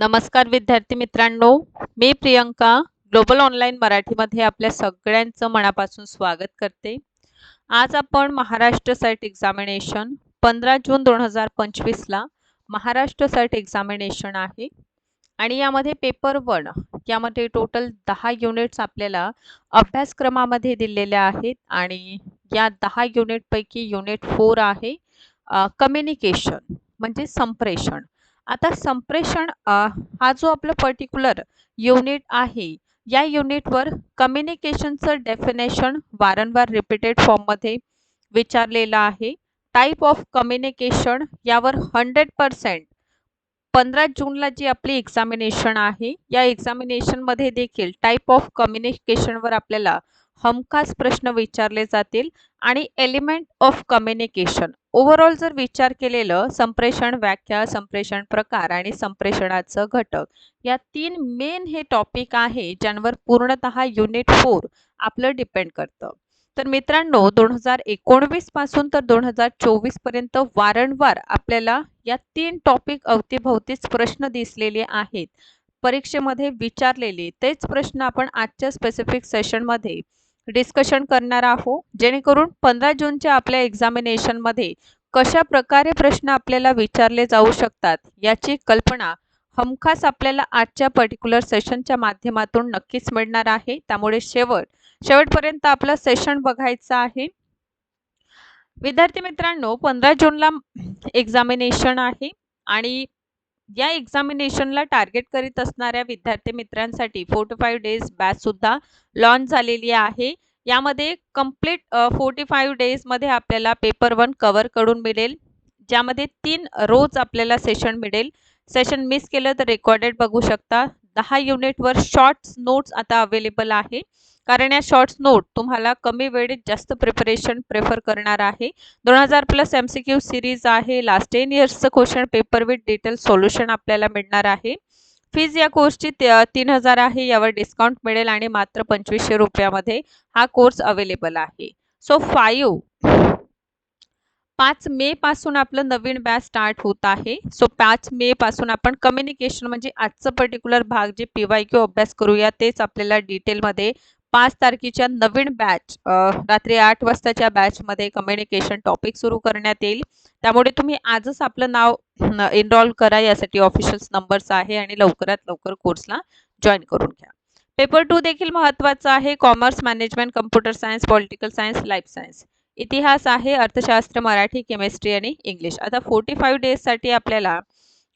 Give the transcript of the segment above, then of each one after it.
नमस्कार विद्यार्थी मित्रांनो मी प्रियंका ग्लोबल ऑनलाईन मराठीमध्ये आपल्या सगळ्यांचं मनापासून स्वागत करते. आज आपण महाराष्ट्र साईट एक्झामिनेशन पंधरा जून दोन हजार पंचवीसला महाराष्ट्र साईट एक्झामिनेशन आहे. आणि यामध्ये पेपर वन यामध्ये टोटल दहा युनिट्स आपल्याला अभ्यासक्रमामध्ये दिलेल्या आहेत. आणि या दहा युनिटपैकी युनिट फोर आहे कम्युनिकेशन म्हणजे संप्रेषण. आता संप्रेषण हा जो आपला पर्टिक्युलर युनिट आहे या युनिटवर कम्युनिकेशनचं डेफिनेशन वारंवार रिपीटेड फॉर्ममध्ये विचारलेलं आहे. टाईप ऑफ कम्युनिकेशन यावर हंड्रेड पर्सेंट पंधरा जूनला जी आपली एक्झामिनेशन आहे या एक्झामिनेशनमध्ये देखील टाईप ऑफ कम्युनिकेशनवर आपल्याला हमखास प्रश्न विचारले जातील आणि एलिमेंट ऑफ कम्युनिकेशन ओव्हरऑल जर विचार केलेलं संप्रेषण व्याख्या संप्रेषण प्रकार आणि संप्रेषणाचं घटक या तीन मेन हे टॉपिक आहे ज्यांवर पूर्णत युनिट फोर आपलं डिपेंड करतं. तर मित्रांनो दोन हजार एकोणवीसपासून तर दोन हजार चोवीसपर्यंत वारंवार आपल्याला या तीन टॉपिक अवतीभवतीच प्रश्न दिसलेले आहेत. परीक्षेमध्ये विचारलेले तेच प्रश्न आपण आजच्या स्पेसिफिक सेशनमध्ये डिस्कशन करणार आहोत जेणेकरून पंधरा जूनच्या आपल्या एक्झामिनेशनमध्ये कशा प्रकारे प्रश्न आपल्याला विचारले जाऊ शकतात याची कल्पना हमखास आपल्याला आजच्या पर्टिक्युलर सेशनच्या माध्यमातून नक्कीच मिळणार आहे. त्यामुळे शेवट शेवटपर्यंत आपलं सेशन बघायचं आहे. विद्यार्थी मित्रांनो पंधरा जूनला एक्झामिनेशन आहे आणि या एक्झामिनेशनला टार्गेट करीत असणाऱ्या विद्यार्थी मित्रांसाठी फोर टू फाईव्ह डेज बॅचसुद्धा लॉन्च झालेली आहे. यामध्ये कंप्लीट फोर्टी फाईव्ह डेजमध्ये आपल्याला पेपर वन कवर करून मिळेल. ज्यामध्ये तीन रोज आपल्याला सेशन मिळेल. सेशन मिस केलं तर रेकॉर्डेड बघू शकता. दहा युनिटवर शॉर्ट्स नोट्स आता अवेलेबल आहे. कारण या शॉर्ट्स नोट तुम्हाला कमी वेळेत जास्त प्रिपरेशन प्रेफर करणार आहे. दोन हजार plus M C Q series आहे. Last ten इयर्सचं question paper with detail solution आपल्याला मिळणार आहे. फीज या कोर्सची तीन हजार आहे. यावर डिस्काउंट मिळेल आणि मात्र पंचवीसशे रुपयामध्ये हा कोर्स अवेलेबल आहे. सो फाईव्ह पाच मे पासून आपलं नवीन बॅच स्टार्ट होत आहे. सो पाच मे पासून आपण कम्युनिकेशन म्हणजे आजचं पर्टिक्युलर भाग जे पी वाय क्यू अभ्यास करूया तेच आपल्याला डिटेलमध्ये पाच तारखेच्या नवीन बॅच रात्री आठ वाजताच्या बॅचमध्ये कम्युनिकेशन टॉपिक सुरू करण्यात येईल. त्यामुळे तुम्ही आजच आपलं नाव एनरोल करा. यासाठी ऑफिशियल नंबर्स आहे आणि लवकरात लवकर कोर्सला जॉईन करून घ्या. पेपर टू देखील महत्त्वाचा आहे. Commerce management computer science political science life science इतिहास आहे अर्थशास्त्र मराठी केमिस्ट्री आणि इंग्लिश आता फोर्टी फाईव्ह डेजसाठी आपल्याला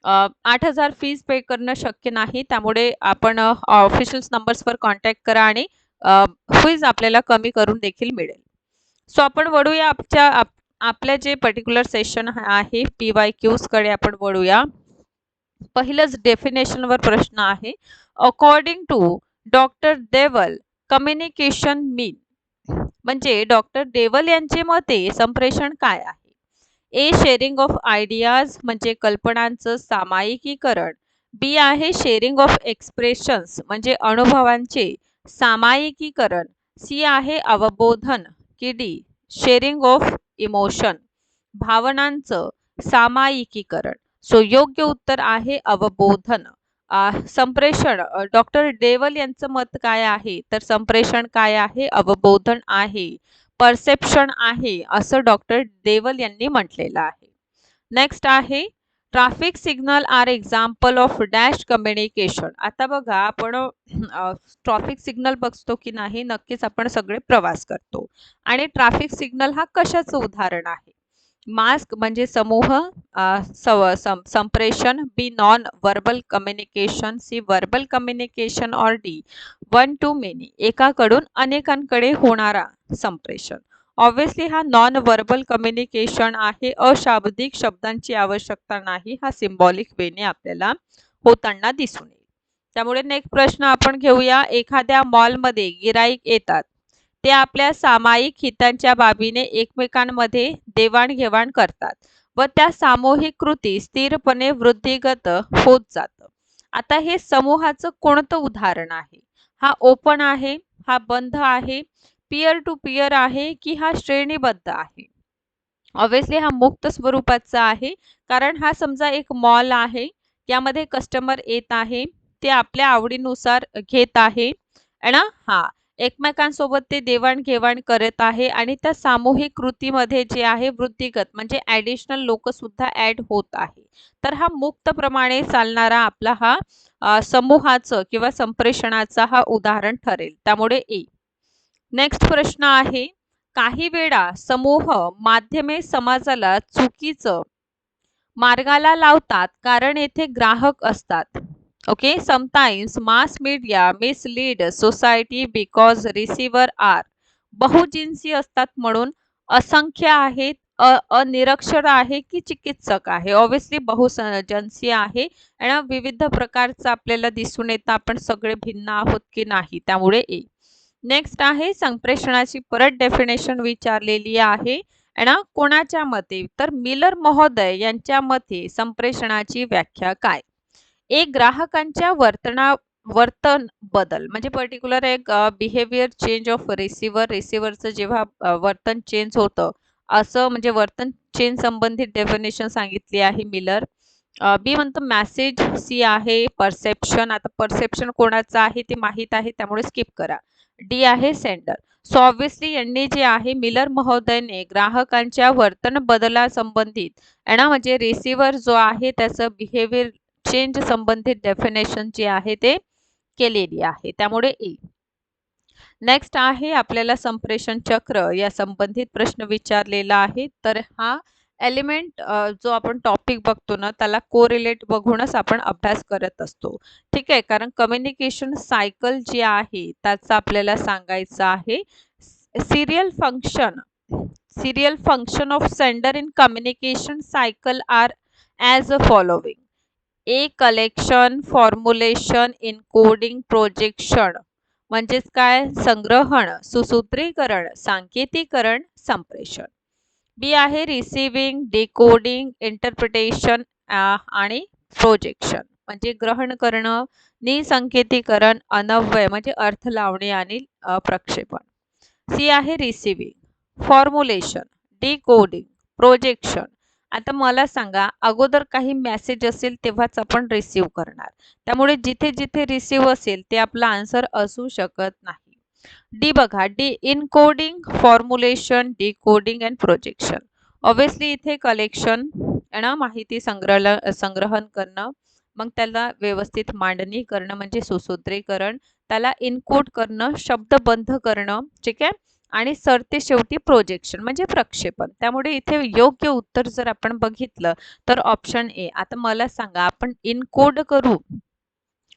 आठ हजार फीज पे करणं शक्य नाही. त्यामुळे आपण ऑफिशियल नंबर्सवर कॉन्टॅक्ट करा आणि फीज आपल्याला कमी करून देखील मिळेल. सो आपण वळूया आपच्या आप, आपल्या जे पर्टिक्युलर सेशन आहे पी वाय क्यूजकडे आपण वळूया. पहिलंच डेफिनेशनवर प्रश्न आहे. According to doctor Deval communication mean म्हणजे डॉक्टर देवल यांचे मते संप्रेषण काय आहे? ए शेअरिंग ऑफ आयडियाज म्हणजे कल्पनांचं सामायिकीकरण. बी आहे शेअरिंग ऑफ एक्सप्रेशन्स म्हणजे अनुभवांचे. सामायिकीकरण सी आहे अवबोधन की डी शेअरिंग ऑफ इमोशन भावनांचं सामायिकीकरण. सो योग्य उत्तर आहे अवबोधन. संप्रेषण. डॉक्टर डेवल यांचं मत काय आहे? तर संप्रेषण काय आहे? अवबोधन आहे. परसेप्शन आहे असं डॉक्टर देवल यांनी म्हटलेलं आहे. नेक्स्ट आहे traffic signal are example of dash communication. आता बघा आपण ट्रॅफिक सिग्नल बघतो की नाही नक्कीच आपण सगळे प्रवास करतो. आणि ट्रॅफिक सिग्नल हा कशाचं उदाहरण आहे? मास्क म्हणजे समूह संप्रेषण B non verbal communication C verbal communication or D one to many एकाकडून अनेकांकडे होणारा संप्रेषण. ऑब्व्हियसली हा नॉन वर्बल कम्युनिकेशन आहे. अशाब्दिक शब्दांची आवश्यकता नाही. हा सिम्बॉलिक वेने आपल्याला होताना दिसून येईल. त्यामुळे नेक्स्ट प्रश्न आपण घेऊया. एखाद्या मॉलमध्ये गिराईक येतात. ते आपल्या सामायिक हितांच्या बाबीने एकमेकांमध्ये देवाणघेवाण करतात व त्या सामूहिक कृती स्थिरपणे वृद्धिगत होत जात. आता हे समूहाचं कोणतं उदाहरण आहे? हा ओपन आहे हा बंद आहे पियर टू पियर आहे की हा श्रेणीबद्ध आहे. ऑब्व्हियसली हा मुक्त स्वरूपाचा आहे कारण हा समजा एक मॉल आहे यामध्ये कस्टमर येत आहे ते आपल्या आवडीनुसार घेत आहे ना? हा. एकमेकांसोबत ते देवाणघेवाण करत आहे आणि त्या सामूहिक कृतीमध्ये जे आहे वृत्तिगत म्हणजे ॲडिशनल लोक सुद्धा ॲड होत आहे. तर हा मुक्तप्रमाणे चालणारा आपला हा समूहाचं किंवा संप्रेषणाचा हा उदाहरण ठरेल. त्यामुळे ए. नेक्स्ट प्रश्न आहे काही वेळा समूह माध्यमे समाजाला चुकीचं मार्गाला लावतात कारण येथे ग्राहक असतात. Okay sometimes mass media mislead society because receiver are बहुजिन्सी असतात म्हणून असंख्य आहेत अ अनिरक्षर आहे की चिकित्सक आहे. ऑब्विसली बहुजन्सी आहे आणि विविध प्रकारचं आपल्याला दिसून येतं. आपण सगळे भिन्न आहोत की नाही? त्यामुळे ए नेक्स्ट आहे संप्रेषणाची परत डेफिनेशन विचारलेली आहे. आणि कोणाच्या मते? तर मिलर महोदय यांच्या मते संप्रेषणाची व्याख्या काय? एक ग्राहकांच्या वर्तना वर्तन बदल. म्हणजे पर्टिक्युलर एक बिहेवियर चेंज ऑफ रिसिव्हर रिसिव्हरचं जेव्हा वर्तन चेंज होतं असं म्हणजे वर्तन चेंज संबंधित डेफिनेशन सांगितली आहे मिलर बी म्हणतो मॅसेज सी आहे परसेप्शन आता परसेप्शन कोणाचं आहे ते माहीत आहे त्यामुळे स्किप करा. डी आहे सेंडर. सो ऑब्विसली यांनी जे आहे मिलर महोदयने ग्राहकांच्या वर्तन बदलासंबंधित आहे ना म्हणजे रिसिव्हर जो आहे त्याचं बिहेवियर चेंज संबंधित डेफिनेशन जे आहे ते केलेली आहे. त्यामुळे ए नेक्स्ट आहे आपल्याला संप्रेषण चक्र. या संबंधित प्रश्न विचारलेला आहे. तर हा एलिमेंट जो आपण टॉपिक बघतो ना त्याला कोरिलेट बघूनच आपण अभ्यास करत असतो. ठीक आहे? कारण कम्युनिकेशन सायकल जी आहे त्याचं आपल्याला सांगायचं आहे serial function serial function of sender in communication cycle are as a following A collection formulation encoding projection म्हणजेच काय? संग्रहण सुसूत्रीकरण सांकेतीकरण संप्रेषण. बी आहे रिसिविंग डिकोडिंग इंटरप्रिटेशन आणि प्रोजेक्शन म्हणजे ग्रहण करणं निसंकेतीकरण अनव्यय म्हणजे अर्थ लावणे आणि प्रक्षेपण. सी आहे रिसिविंग फॉर्म्युलेशन डिकोडिंग प्रोजेक्शन आता मला सांगा अगोदर काही मेसेज असेल तेव्हाच आपण रिसीव करणार. त्यामुळे जिथे जिथे रिसीव असेल ते आपला आन्सर असू शकत नाही. डी बघा D encoding formulation decoding and projection obviously इथे कलेक्शन ना माहिती संग्रह संग्रहण करणं मग त्याला व्यवस्थित मांडणी करणं म्हणजे सुसूत्रीकरण त्याला इनकोड करणं शब्दबंध करणं ठीक आहे? आणि सरते शेवटी प्रोजेक्शन म्हणजे प्रक्षेपण. त्यामुळे इथे योग्य उत्तर जर आपण बघितलं तर ऑप्शन ए आता मला सांगा आपण इनकोड करू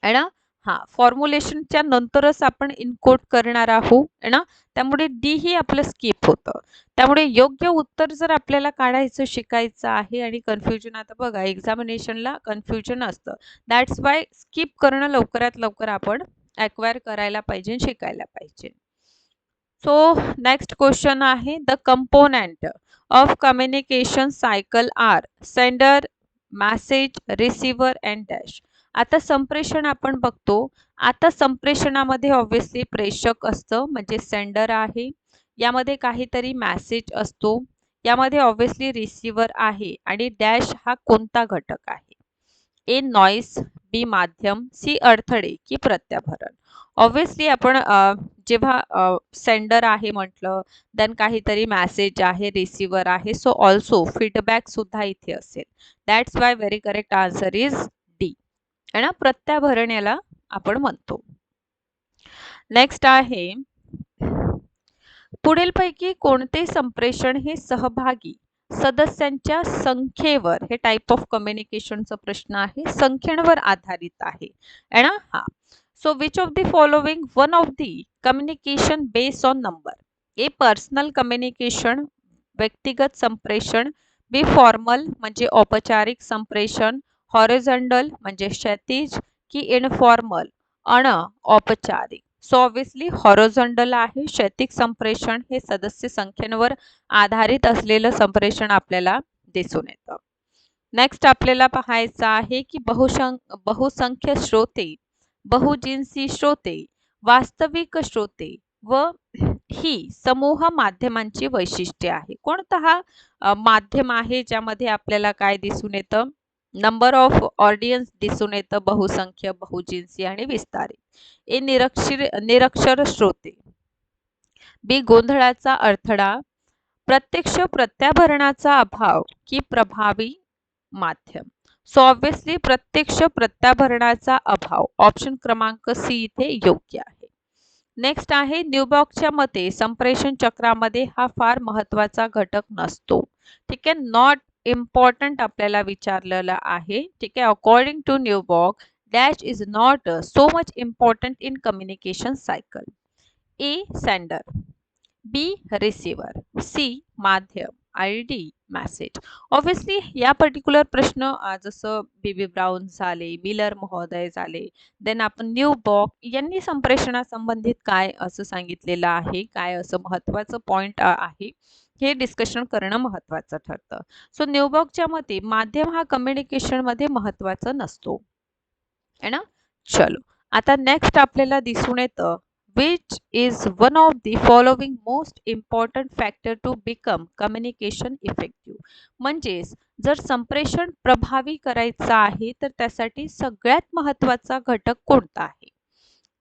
आहे ना हा फॉर्म्युलेशनच्या नंतरच आपण इनकोड करणार आहोत ना? त्यामुळे डी ही आपलं स्किप होतं. त्यामुळे योग्य उत्तर जर आपल्याला काढायचं शिकायचं आहे आणि कन्फ्युजन आता बघा एक्झामिनेशनला कन्फ्युजन असतं. दॅट्स वाय स्किप करणं लवकरात लवकर आपण ॲक्वायर करायला पाहिजे शिकायला पाहिजे. सो नेक्स्ट क्वेश्चन आहे the component of communication cycle are sender message receiver and dash आता संप्रेषण आपण बघतो. आता संप्रेषणामध्ये ऑब्व्हियसली प्रेषक असतं म्हणजे सेंडर आहे. यामध्ये काहीतरी मॅसेज असतो. यामध्ये ऑब्व्हियसली रिसिव्हर आहे आणि डॅश हा कोणता घटक आहे? ए नॉईस बी माध्यम सी अडथळे की प्रत्याभरण. ऑब्व्हियसली आपण जेव्हा सेंडर आहे म्हटलं देन काहीतरी मॅसेज आहे रिसिव्हर आहे. सो ऑल्सो फीडबॅक सुद्धा इथे असेल. That's why very correct answer is D ना? प्रत्याभरण याला आपण म्हणतो. नेक्स्ट आहे पुढीलपैकी कोणते संप्रेषण हे सहभागी सदस्यांच्या संख्येवर हे टाईप ऑफ कम्युनिकेशनचा प्रश्न आहे संख्येवर आधारित आहे. है ना? हा. So which of the following one of the communication base on number A personal communication व्यक्तिगत संप्रेषण बी फॉर्मल म्हणजे औपचारिक संप्रेषण हॉरिझॉन्टल म्हणजे क्षैतिज की इनफॉर्मल? अण औपचारिक. सो ऑब्विसली हॉरिझॉन्टल आहे. क्षैतिक संप्रेषण हे सदस्य संख्येवर आधारित असलेलं संप्रेषण आपल्याला दिसून येतं. नेक्स्ट आपल्याला पाहायचं आहे की बहुसं बहुसंख्य श्रोते बहुजिन्सी श्रोते वास्तविक श्रोते व ही समूह माध्यमांची वैशिष्ट्ये आहे कोणता हा माध्यम आहे ज्यामध्ये आपल्याला काय दिसून येतं? नंबर ऑफ ऑडियन्स दिसून येतं बहुसंख्य बहुजिन्सी आणि विस्तारित. ए निरक्षर निरक्षर श्रोते. बी गोंधळाचा अडथळा प्रत्यक्ष प्रत्याभरणाचा अभाव की प्रभावी माध्यम. सो ऑब्विसली प्रत्यक्ष प्रत्याभरणाचा अभाव. ऑप्शन क्रमांक सी इथे योग्य आहे. नेक्स्ट आहे न्यूबॉकच्या मते संप्रेषण चक्रामध्ये हा फार महत्त्वाचा घटक नसतो. ठीक आहे? नॉट इम्पॉर्टंट आपल्याला विचारलेलं आहे. ठीक आहे? अकॉर्डिंग टू न्यू बॉक dash is not so much important in communication cycle A sender B receiver C माध्यम. आय डी मॅसेज ऑब्व्हियसली या पर्टिक्युलर प्रश्न जसं बीबी ब्राऊन झाले मिलर महोदय झाले देन आपण न्यू बॉक यांनी संप्रेषणासंबंधित काय असं सांगितलेलं आहे? काय असं महत्त्वाचं पॉईंट आहे? हे डिस्कशन करणं महत्त्वाचं ठरतं. सो न्यूबॉकच्या मते माध्यम हा कम्युनिकेशनमध्ये महत्त्वाचा नसतो. है ना? चलो. आता नेक्स्ट आपल्याला दिसून येतं which is one of the following most important factor to become communication effective म्हणजेच जर संप्रेषण प्रभावी करायचं आहे तर त्यासाठी सगळ्यात महत्त्वाचा घटक कोणता आहे?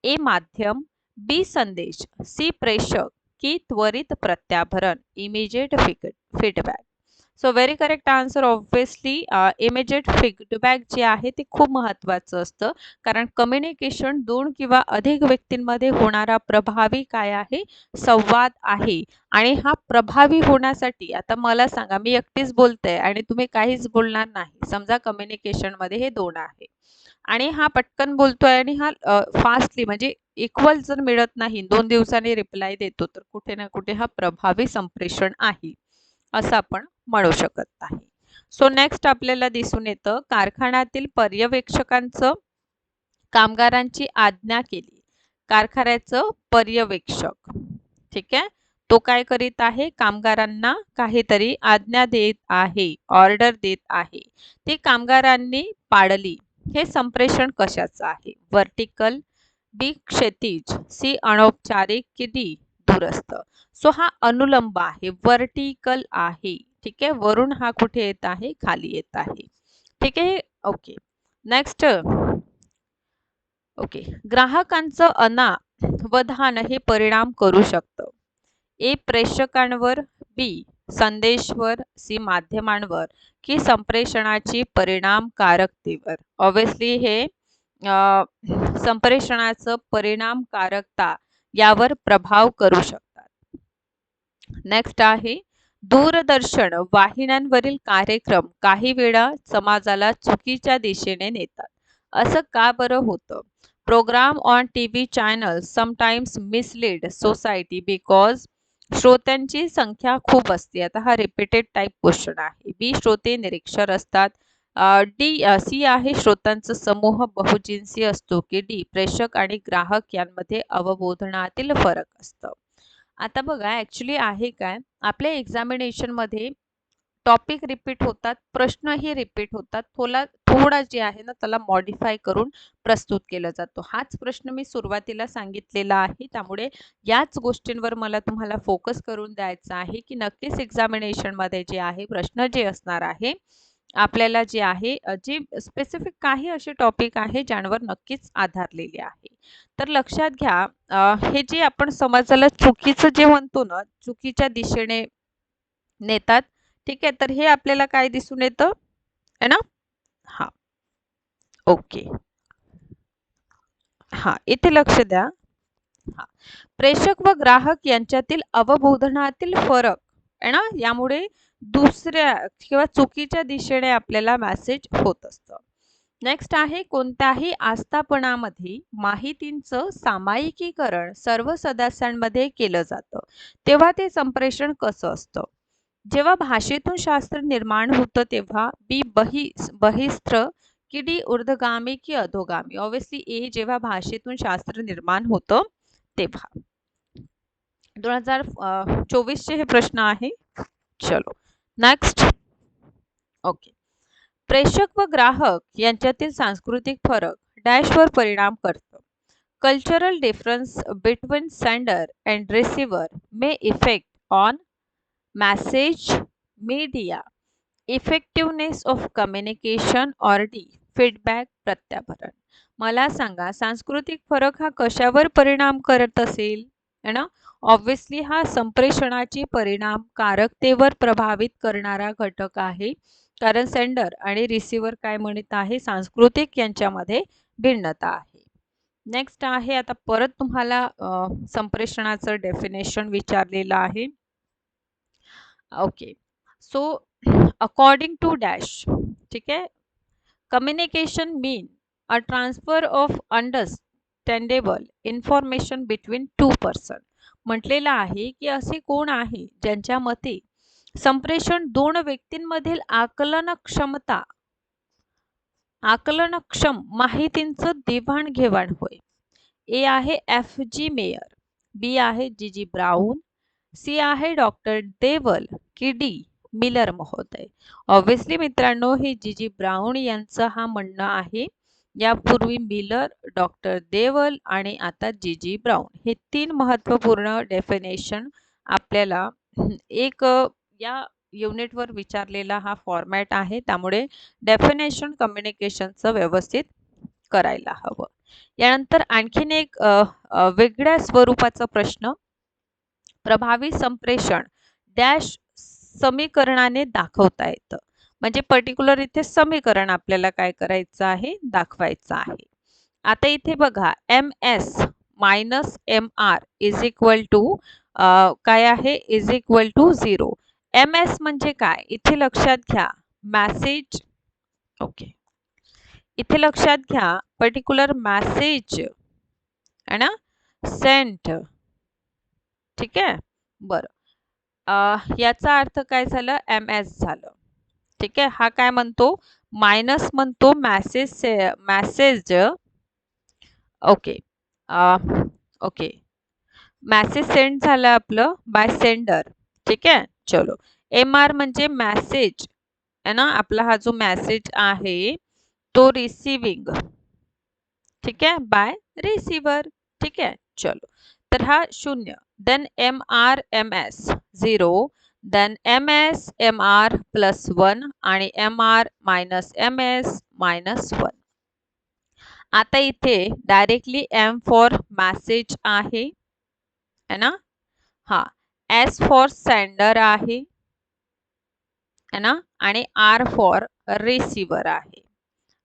ए माध्यम बी संदेश सी प्रेषक. की त्वरित प्रत्याभरण immediate feedback so very correct answer obviously immediate feedback जे आहे ते खूप महत्त्वाचं असतं. कारण कम्युनिकेशन दोन किंवा अधिक व्यक्तींमध्ये होणारा प्रभावी काय आहे? संवाद आहे. आणि हा प्रभावी होण्यासाठी आता मला सांगा मी एकटीच बोलते आणि तुम्ही काहीच बोलणार नाही. समजा कम्युनिकेशनमध्ये हे दोन आहे. आणि हा पटकन बोलतोय आणि हा फास्टली म्हणजे इक्वल जर मिळत नाही दोन दिवसांनी रिप्लाय देतो तर कुठे ना कुठे हा प्रभावी संप्रेषण आहे असं आपण म्हणू शकत नाही. सो नेक्स्ट आपल्याला दिसून येतं कारखान्यातील पर्यवेक्षकांचं कामगारांची आज्ञा केली. कारखान्याचं पर्यवेक्षक ठीक आहे? तो काय करीत आहे? कामगारांना काहीतरी आज्ञा देत आहे ऑर्डर देत आहे. ती कामगारांनी पाडली. हे संप्रेषण कशाचं आहे? वर्टिकल बी क्षैतिज सी अनौपचारिक की डी दूरस्थ? सो हा अनुलंब आहे वर्टिकल आहे. ठीक आहे? वरून हा कुठे येत आहे? खाली येत आहे. ठीक आहे? ओके नेक्स्ट ओके ग्राहकांचं अना वधान हे परिणाम करू शकतं. ए प्रेक्षकांवर बी संदेशवर सी माध्यमांवर की संप्रेषणाची परिणामकारकतेवर ऑब्विसली हे संप्रेषणाचं परिणामकारकता यावर प्रभाव करू शकतात. नेक्स्ट आहे दूरदर्शन वाहिन्यांवरील कार्यक्रम काही वेळा समाजाला चुकीच्या दिशेने नेतात. असं का बरं होतं? Program on T V channel sometimes mislead society because श्रोत्यांची संख्या खूप असते. आता हा रिपीटेड टाईप क्वेश्चन आहे. बी श्रोते निरीक्षर असतात. डी सी आहे श्रोतांचा समूह बहुजिन्सी असतो की डी प्रेक्षक आणि ग्राहक यांमध्ये अवबोधनातील फरक असतं. आता बघा ॲक्च्युली आहे काय? आपल्या एक्झामिनेशनमध्ये टॉपिक रिपीट होतात प्रश्नही रिपीट होतात. थोडा थोडा जे आहे ना त्याला मॉडिफाय करून प्रस्तुत केला जातो. हाच प्रश्न मी सुरुवातीला सांगितलेला आहे. त्यामुळे याच गोष्टींवर मला तुम्हाला फोकस करून द्यायचा आहे की नक्कीच एक्झामिनेशनमध्ये जे आहे प्रश्न जे असणार आहे आपल्याला जे आहे जे स्पेसिफिक काही असे टॉपिक आहे ज्यांवर नक्कीच आधारलेले आहे. तर लक्षात घ्या हे जे आपण समाजाला चुकीचं जे म्हणतो ना चुकीच्या दिशेने नेतात ठीक आहे तर हे आपल्याला काय दिसून येतं? आहे ना? हा. ओके. हा इथे लक्ष द्या. हा. प्रेषक व ग्राहक यांच्यातील अवबोधनातील फरक आहे ना? यामुळे दुसऱ्या किंवा चुकीच्या दिशेने आपल्याला मेसेज होत असतं. नेक्स्ट आहे कोणत्याही आस्थापनामध्ये माहितींचं सामायिकीकरण सर्व सदस्यांमध्ये केलं जातं. तेव्हा ते संप्रेषण कसं असतं? जेव्हा भाषेतून शास्त्र निर्माण होतं तेव्हा बी बहि बहिस्त्र की डी ऊर्ध्वगामी की अधोगामी. ऑब्विसली ए जेव्हा भाषेतून शास्त्र निर्माण होतं तेव्हा. दोन हजार चोवीसचे हे प्रश्न आहे. चलो. नेक्स्ट ओके प्रेषक व ग्राहक यांच्यातील सांस्कृतिक फरक डॅशवर परिणाम करतो. Cultural difference between sender and receiver may effect on message media effectiveness of communication or D feedback प्रत्याभरण. मला सांगा सांस्कृतिक फरक हा कशावर परिणाम करत असेल? है ना? ऑब्व्हियसली हा संप्रेषणाची परिणामकारकतेवर प्रभावित करणारा घटक आहे. कारण सेंडर आणि रिसिव्हर काय म्हणत आहे? सांस्कृतिक यांच्यामध्ये भिन्नता आहे. नेक्स्ट आहे आता परत तुम्हाला संप्रेषणाचं डेफिनेशन विचारलेलं आहे. Okay. So according to dash ठीक आहे? Communication mean a transfer of understandable information between two person. म्हटलेलं आहे की असे कोण आहे ज्यांच्या मते संप्रेषण दोन व्यक्तींमधील आकलन क्षमता आकलनक्षम माहितींचं देवाणघेवाण होय. ए आहे एफ जी मेयर बी आहे जी जी ब्राऊन सी आहे डॉक्टर देवल की डी मिलर महोदय. ऑब्व्हियसली मित्रांनो हे जी जी ब्राऊन यांचं हा म्हणणं आहे. यापूर्वी मिलर डॉक्टर देवल आणि आता जी जी ब्राऊन हे तीन महत्त्वपूर्ण डेफिनेशन आपल्याला एक या युनिटवर विचारलेला हा फॉर्मॅट आहे. त्यामुळे डेफिनेशन कम्युनिकेशनचं व्यवस्थित करायला हवं. यानंतर आणखीन एक वेगळ्या स्वरूपाचा प्रश्न प्रभावी संप्रेषण डॅश समीकरणाने दाखवता येतं. म्हणजे पर्टिक्युलर इथे समीकरण आपल्याला काय करायचं आहे? दाखवायचं आहे. आता इथे बघा M S minus M R is equal to काय आहे? Is equal to zero. M S म्हणजे काय? इथे लक्षात घ्या. Message okay. इथे लक्षात घ्या पर्टिक्युलर मॅसेज है ना? सेंट. ठीक आहे? बरं. याचा अर्थ काय झालं? एम एस झालं. ठीक आहे? हा काय म्हणतो? मायनस म्हणतो message message. Okay. Okay. Message send झालं आपलं बाय सेंडर. ठीक आहे? चलो. एम आर म्हणजे मॅसेज. आहे ना? आपला हा जो मॅसेज आहे तो रिसिविंग ठीक आहे? बाय रिसिवर ठीक आहे? चलो. तर हा शून्य. Then M R M S zero then M S M R plus one आणि M R minus M S minus one आता इथे डायरेक्टली एम फॉर मॅसेज आहे. है ना? हा. एस फॉर सेंडर आहे. है ना? आणि आर फॉर रिसिव्हर आहे.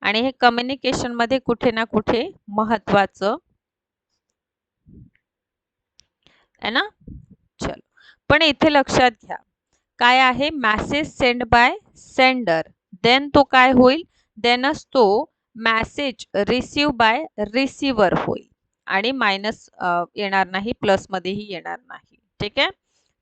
आणि हे कम्युनिकेशनमध्ये कुठे ना कुठे महत्वाचं है ना? चलो पण इथे लक्षात घ्या. काय आहे? Message send by sender then तो काय होईल? देनच तो मॅसेज रिसीव बाय रिसिव्हर होईल. आणि मायनस येणार नाही प्लसमध्येही येणार नाही. ठीक आहे?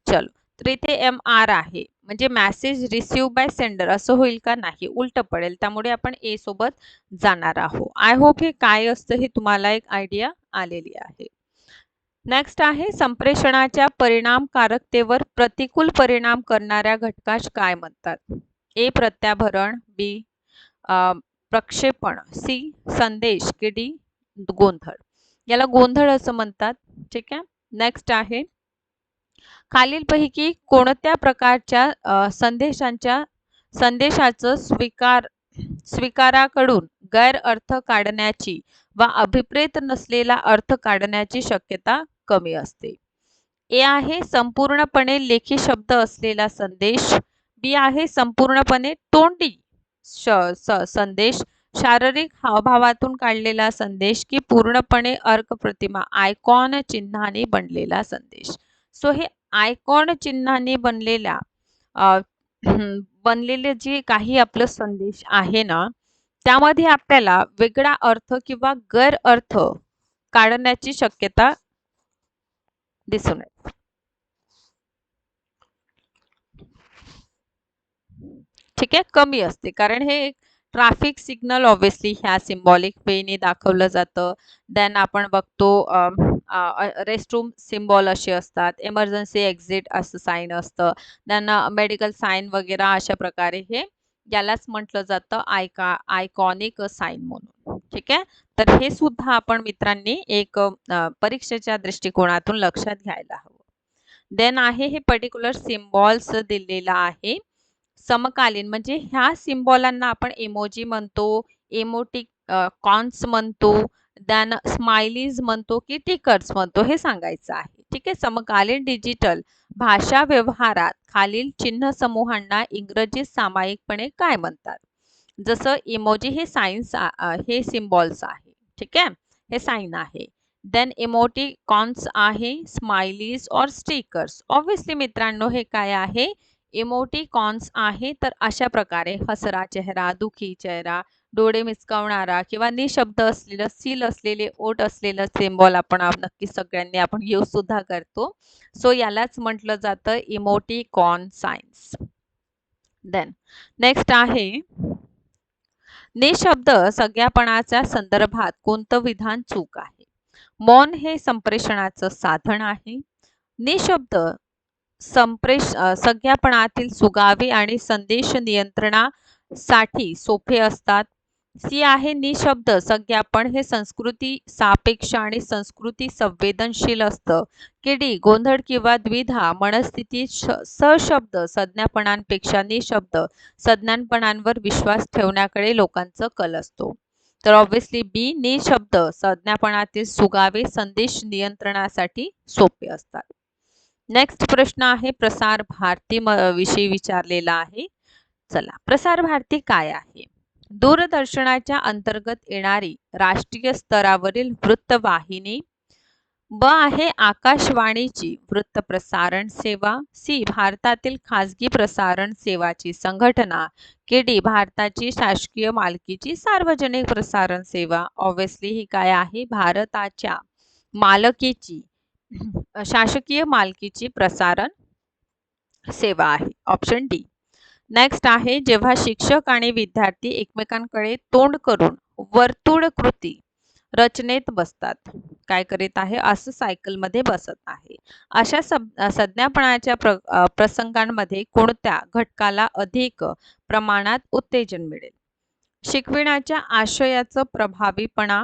चलो तर इथे एम आर आहे. म्हणजे मॅसेज रिसीव बाय सेंडर असं होईल का नाही? उलट पडेल. त्यामुळे आपण ए सोबत जाणार आहोत. आय होप हे काय असतं हे तुम्हाला एक आयडिया आलेली आहे. नेक्स्ट आहे संप्रेषणाच्या परिणामकारकतेवर प्रतिकूल परिणाम करणाऱ्या घटकास काय म्हणतात? ए प्रत्याभरण बी प्रक्षेपण सी संदेश की डी गोंधळ. याला गोंधळ असं म्हणतात ठीक आहे? नेक्स्ट आहे खालीलपैकी कोणत्या प्रकारच्या संदेशांच्या संदेशाचं स्वीकार स्वीकाराकडून गैर अर्थ काढण्याची वा अभिप्रेत नसलेला अर्थ काढण्याची शक्यता कमी असते. ए आहे संपूर्णपणे लेखी शब्द असलेला संदेश. बी आहे संपूर्णपणे तोंडी संदेश. शारीरिक हावभावातून काढलेला संदेश की पूर्णपणे अर्क प्रतिमा आयकॉन चिन्हाने बनलेला संदेश. सो हे आयकॉन चिन्हाने बनलेल्या बनलेले जे काही आपलं संदेश आहे ना त्यामध्ये आपल्याला वेगळा अर्थ किंवा गैर अर्थ काढण्याची शक्यता दिसून येत ठीक आहे कमी असते. कारण हे एक ट्रॅफिक सिग्नल ऑब्विसली ह्या सिम्बॉलिक वेने दाखवलं जातं. देन आपण बघतो रेस्टरूम सिम्बॉल असे असतात. एमर्जन्सी एक्झिट असं साईन असतं. त्यांना मेडिकल साईन वगैरे अशा प्रकारे हे यालाच म्हटलं जातं आयका आयकॉनिक साईन म्हणून. ठीक आहे? तर हे सुद्धा आपण मित्रांनी एक परीक्षेच्या दृष्टिकोनातून लक्षात घ्यायला हवं. देन आहे हे पर्टिक्युलर सिम्बॉल्स दिलेला आहे. समकालीन म्हणजे ह्या सिम्बॉलांना आपण इमोजी म्हणतो इमोटिक कॉन्स म्हणतो दॅन स्माइलीज म्हणतो की टिकर्स म्हणतो हे सांगायचं आहे. ठीक आहे? समकालीन डिजिटल भाषा व्यवहारात खालील चिन्ह समूहांना इंग्रजीत सामायिकपणे काय म्हणतात? जसं इमोजी हे सायन्स हे सिम्बॉल्स आहे ठीक आहे? हे साईन आहे. देन इमोटी कॉन्स आहे स्माइलीज और स्टिकर्स ऑब्विसली मित्रांनो हे काय आहे? इमोटी कॉन्स आहे तर अशा प्रकारे हसरा चेहरा दुखी चेहरा डोळे मिचकावणारा किंवा निशब्द असलेलं सील असलेले ओट असलेलं सिम्बॉल आपण नक्की सगळ्यांनी आपण यूज सुद्धा करतो. सो यालाच म्हटलं जातं emoticon science then next आहे निशब्द सगळ्यापणाच्या संदर्भात कोणतं विधान चूक आहे? मौन हे संप्रेषणाचं साधन आहे. निशब्द संप्रेष सगळ्यापणातील सुगावे आणि संदेश नियंत्रणासाठी सोपे असतात. सी आहे निशब्द. संज्ञापन हे संस्कृती सापेक्ष आणि संस्कृती संवेदनशील असतं. किडी डी गोंधळ किंवा द्विधा मनस्थिती सशब्द संज्ञापणांपेक्षा निशब्द. संज्ञापणांवर विश्वास ठेवण्याकडे लोकांचं कल असतो. तर ऑब्व्हियसली बी निशब्द. संज्ञापणातील सुगावे संदेश नियंत्रणासाठी सोपे असतात. नेक्स्ट प्रश्न आहे प्रसार भारती विषयी विचारलेला आहे. चला प्रसार भारती काय आहे? दूरदर्शनाच्या अंतर्गत येणारी राष्ट्रीय स्तरावरील वृत्तवाहिनी ब आहे आकाशवाणीची वृत्त प्रसारण सेवा सी भारतातील खाजगी प्रसारण सेवाची संघटना के डी भारताची शासकीय मालकीची सार्वजनिक प्रसारण सेवा. ऑब्व्हियसली ही काय आहे? भारताच्या मालकीची शासकीय मालकीची प्रसारण सेवा आहे. ऑप्शन डी नेक्स्ट आहे जेव्हा शिक्षक आणि विद्यार्थी एकमेकांकडे तोंड करून वर्तुळ कृती रचनेत बसतात. काय करीत आहे? असं सायकलमध्ये बसत आहे. अशा संज्ञापणाच्या प्र प्रसंगांमध्ये कोणत्या घटकाला अधिक प्रमाणात उत्तेजन मिळेल? शिकविण्याच्या आशयाचं प्रभावीपणा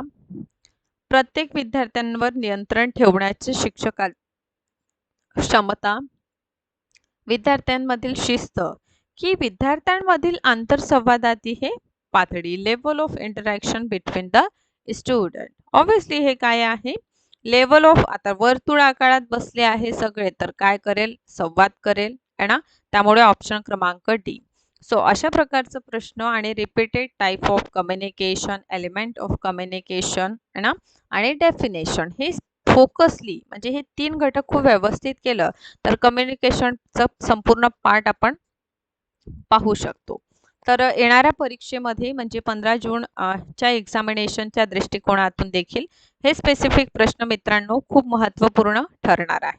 प्रत्येक विद्यार्थ्यांवर नियंत्रण ठेवण्याचे शिक्षका क्षमता विद्यार्थ्यांमधील शिस्त की विद्यार्थ्यांमधील आंतरसंवादाती हे पातळी level of interaction between the student obviously हे काय आहे? लेवल ऑफ आता वर्तुळ आकारात बसले आहे सगळे तर काय करेल? संवाद करेल है ना? त्यामुळे ऑप्शन क्रमांक डी सो अशा प्रकारचा प्रश्न आणि repeated type of communication element of communication है ना? आणि डेफिनेशन हे फोकसली म्हणजे हे तीन घटक खूप व्यवस्थित केलं तर कम्युनिकेशनचं संपूर्ण पार्ट आपण पाहू शकतो. तर येणाऱ्या परीक्षेमध्ये म्हणजे पंधरा जून च्या एक्झामिनेशनच्या दृष्टिकोनातून देखील हे स्पेसिफिक प्रश्न मित्रांनो खूप महत्त्वपूर्ण ठरणार आहे.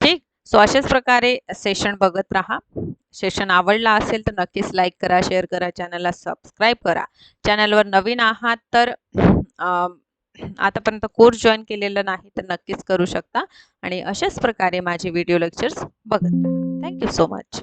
ठीक? सो अशाच प्रकारे सेशन बघत राहा. सेशन आवडला असेल तर नक्कीच लाईक करा शेअर करा चॅनलला सबस्क्राईब करा. चॅनलवर नवीन आहात तर आतापर्यंत कोर्स जॉईन केलेलं नाही तर नक्कीच करू शकता. आणि अशाच प्रकारे माझे व्हिडिओ लेक्चर्स बघत राहा. Thank you so much